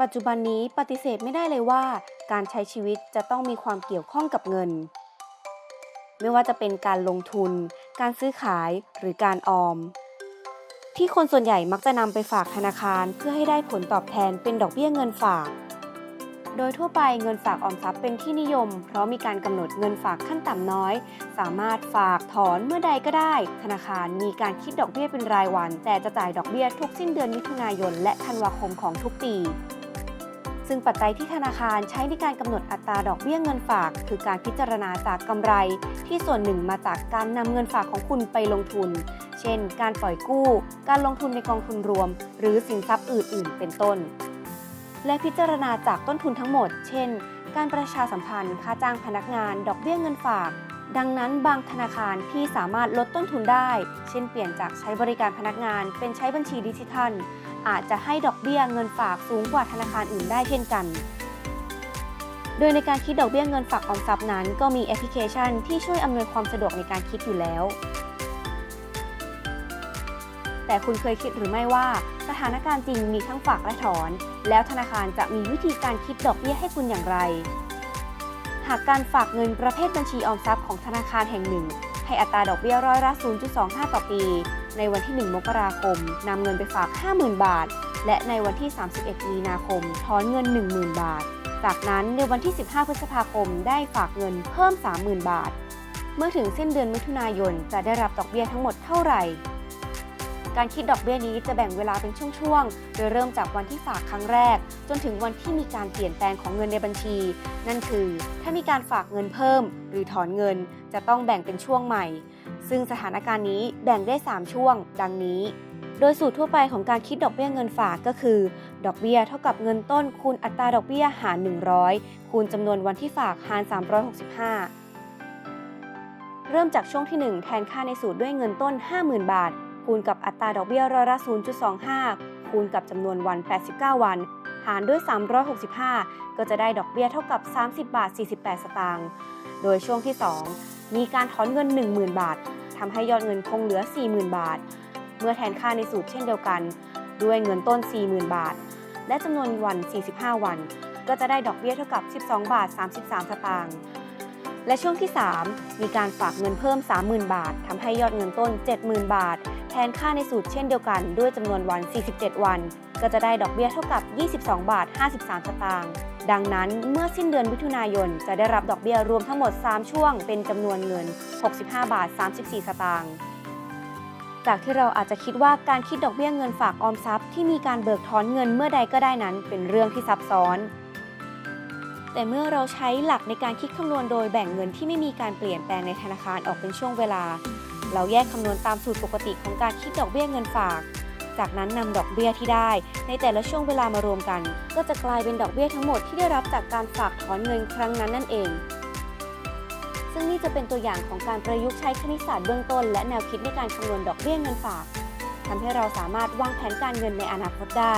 ปัจจุบันนี้ปฏิเสธไม่ได้เลยว่า การใช้ชีวิตจะต้องมีความเกี่ยวข้องกับเงิน ไม่ว่าจะเป็นการลงทุน การซื้อขายหรือการออม ที่คนส่วนใหญ่มักจะนำไปฝากธนาคารเพื่อให้ได้ผลตอบแทนเป็นดอกเบี้ยเงินฝาก โดยทั่วไปเงินฝากออมทรัพย์เป็นที่นิยม เพราะมีการกำหนดเงินฝากขั้นต่ำน้อย สามารถฝากถอนเมื่อใดก็ได้ ธนาคารมีการคิดดอกเบี้ยเป็นรายวัน แต่จะจ่ายดอกเบี้ยทุกสิ้นเดือนมิถุนายนและธันวาคมของทุกปี ซึ่งปัจจัยที่ธนาคารใช้ในการกำหนดอัตราดอกเบี้ยเงินฝาก คือการพิจารณาจากกำไร ที่ส่วนหนึ่งมาจากการนำเงินฝากของคุณไปลงทุน เช่น การปล่อยกู้ การลงทุนในกองทุนรวม หรือสินทรัพย์อื่น ๆ เป็นต้น และพิจารณาจากต้นทุนทั้งหมด เช่น การประชาสัมพันธ์ค่าจ้างพนักงาน ดอกเบี้ยเงินฝากดังนั้นบางธนาคารที่สามารถลดต้นทุนได้ เช่นเปลี่ยนจากใช้บริการพนักงานเป็นใช้บัญชีดิจิทัล อาจจะให้ดอกเบี้ยเงินฝากสูงกว่าธนาคารอื่นได้เช่นกัน โดยในการคิดดอกเบี้ยเงินฝากออมทรัพย์นั้น ก็มีแอปพลิเคชันที่ช่วยอำนวยความสะดวกในการคิดอยู่แล้ว แต่คุณเคยคิดหรือไม่ว่าสถานการณ์จริงมีทั้งฝากและถอน แล้วธนาคารจะมีวิธีการคิดดอกเบี้ยให้คุณอย่างไร หากการฝากเงินประเภทบัญชีออมทรัพย์ของธนาคารแห่งหนึ่ง ให้อัตราดอกเบี้ยร้อยละ 0.25 ต่อปี ในวันที่ 1 มกราคมนำเงินไปฝาก 50,000 บาท และในวันที่ 31 มีนาคมถอนเงิน 10,000 บาท จากนั้นในวันที่ 15 พฤษภาคมได้ฝากเงินเพิ่ม 30,000 บาท เมื่อถึงสิ้นเดือนมิถุนายนจะได้รับดอกเบี้ยทั้งหมดเท่าไหร่ การคิดดอกเบี้ยนี้จะแบ่งเวลาเป็นช่วงๆ โดยเริ่มจากวันที่ฝากครั้งแรก จนถึงวันที่มีการเปลี่ยนแปลงของเงินในบัญชี นั่นคือ ถ้ามีการฝากเงินเพิ่ม หรือถอนเงินจะต้องแบ่งเป็นช่วงใหม่ ซึ่งสถานการณ์นี้แบ่งได้ 3 ช่วง ดังนี้ โดยสูตรทั่วไปของการคิดดอกเบี้ยเงินฝากก็คือ ดอกเบี้ยเท่ากับเงินต้นคูณอัตราดอกเบี้ยหาร 100 คูณจำนวนวันที่ฝากหาร 365 เริ่มจากช่วงที่ 1 แทนค่าในสูตรด้วยเงินต้น 50,000 บาท คูณกับอัตราดอกเบี้ยร้อยละ 0.25 คูณกับจำนวนวัน 89 วัน หารด้วย 365 ก็จะได้ดอกเบี้ยเท่ากับ 30 บาท 48 สตางค์ โดยช่วงที่ 2 มีการถอนเงิน 10,000 บาททำให้ยอดเงินคงเหลือ 40,000 บาท เมื่อแทนค่าในสูตรเช่นเดียวกัน ด้วยเงินต้น 40,000 บาท และจำนวนวัน 45 วัน ก็จะได้ดอกเบี้ยเท่ากับ 12 บาท 33 สตางค์และช่วงที่ 3 มีการฝากเงินเพิ่ม 30,000 บาท ทำให้ยอดเงินต้น 70,000 บาท ทนค่าในสูตรเช่นเดียวกันด้วยจำนวนวัน 47 วัน ก็จะได้ดอกเบี้ยเท่ากับ 22 บาท 53 สตางค์ ดังนั้นเมื่อสิ้นเดือนมิถุนายน จะได้รับดอกเบี้ยรวมทั้งหมด 3 ช่วง เป็นจำนวนเงิน 65 บาท 34 สตางค์ จากที่เราอาจจะคิดว่าการคิดดอกเบี้ยเงินฝากออมทรัพย์ที่มีการเบิกถอนเงินเมื่อใดก็ได้นั้นเป็นเรื่องที่ซับซ้อน แต่เมื่อเราใช้หลักในการคิดคำนวณโดยแบ่งเงินที่ไม่มีการเปลี่ยนแปลงในธนาคารออกเป็นช่วงเวลา เราแยกคำนวณตามสูตรปกติของการคิดดอกเบี้ยเงินฝาก จากนั้นนำดอกเบี้ยที่ได้ ในแต่ละช่วงเวลามารวมกัน ก็จะกลายเป็นดอกเบี้ยทั้งหมดที่ได้รับจากการฝากถอนเงินครั้งนั้นนั่นเอง ซึ่งนี่จะเป็นตัวอย่างของการประยุกต์ใช้คณิตศาสตร์เบื้องต้น และแนวคิดในการคำนวณดอกเบี้ยเงินฝากทำให้เราสามารถวางแผนการเงินในอนาคตได้